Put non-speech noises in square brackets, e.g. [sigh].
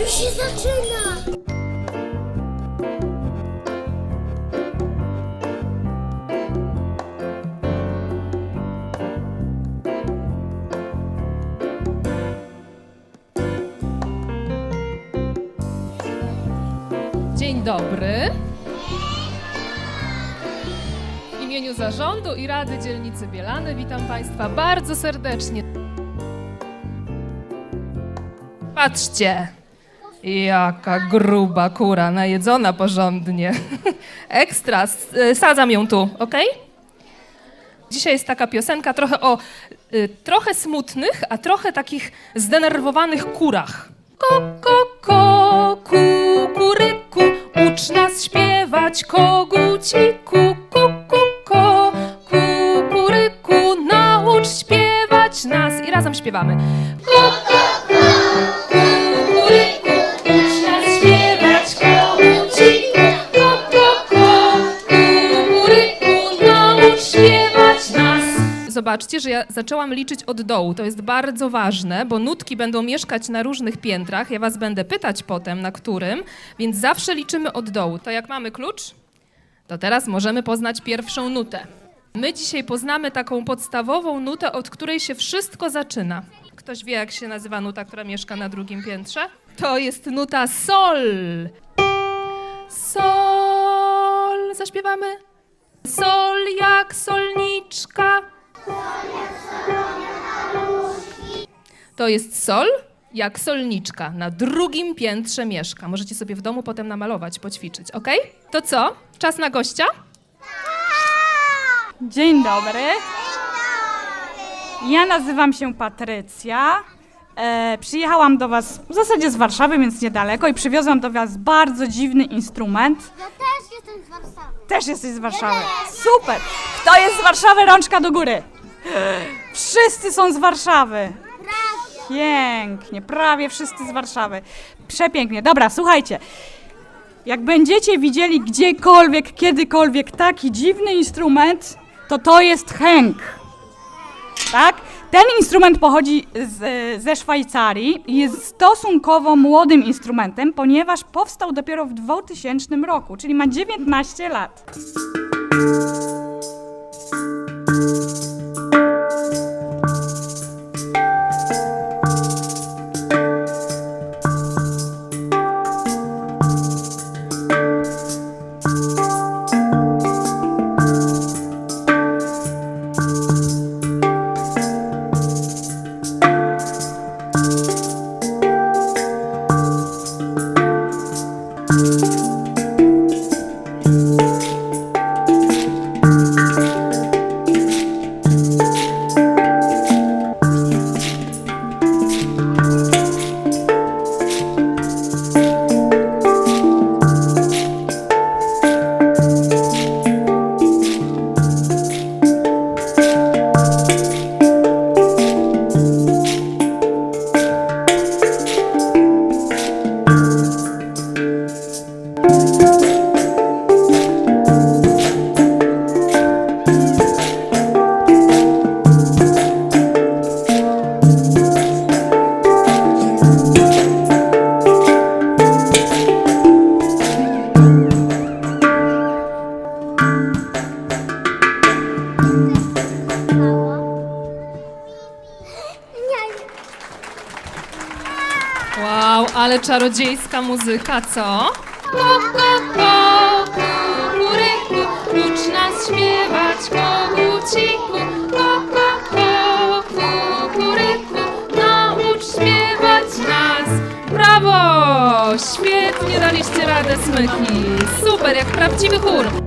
Już się zaczyna! Dzień dobry. W imieniu zarządu i Rady Dzielnicy Bielany witam Państwa bardzo serdecznie. Patrzcie, jaka gruba kura, najedzona porządnie. [laughs] Ekstra, y, sadzam ją tu, ok? Dzisiaj jest taka piosenka trochę o y, trochę smutnych, a trochę takich zdenerwowanych kurach. Ko, ko, ko, kukuryku, ucz nas śpiewać koguciku. Ku, ku, ko, kukuryku, naucz śpiewać nas. I razem śpiewamy. Ko, Zobaczcie, że ja zaczęłam liczyć od dołu. To jest bardzo ważne, bo nutki będą mieszkać na różnych piętrach. Ja was będę pytać potem, na którym, więc zawsze liczymy od dołu. To jak mamy klucz, to teraz możemy poznać pierwszą nutę. My dzisiaj poznamy taką podstawową nutę, od której się wszystko zaczyna. Ktoś wie, jak się nazywa nuta, która mieszka na drugim piętrze? To jest nuta sol. Sol. Zaśpiewamy. Sol jak solniczka. To jest sol jak solniczka. Na drugim piętrze mieszka. Możecie sobie w domu potem namalować, poćwiczyć, ok? To co? Czas na gościa? Dzień dobry. Ja nazywam się Patrycja. E, przyjechałam do Was w zasadzie z Warszawy, więc niedaleko, i przywiozłam do Was bardzo dziwny instrument. Ja też jestem z Warszawy. Też jesteś z Warszawy. Super! Kto jest z Warszawy? Rączka do góry. Wszyscy są z Warszawy. Pięknie, prawie wszyscy z Warszawy. Przepięknie. Dobra, słuchajcie. Jak będziecie widzieli gdziekolwiek, kiedykolwiek taki dziwny instrument, to to jest chęk. Tak? Ten instrument pochodzi z, ze Szwajcarii i jest stosunkowo młodym instrumentem, ponieważ powstał dopiero w 2000 roku, czyli ma 19 lat. Música ale czarodziejska muzyka, co? Kukuryku, ucz nas śpiewać koguciku. Ko, ko, ko, kukuryku, naucz śpiewać nas. Brawo! Świetnie daliście radę, smyki. Super, jak prawdziwy chór.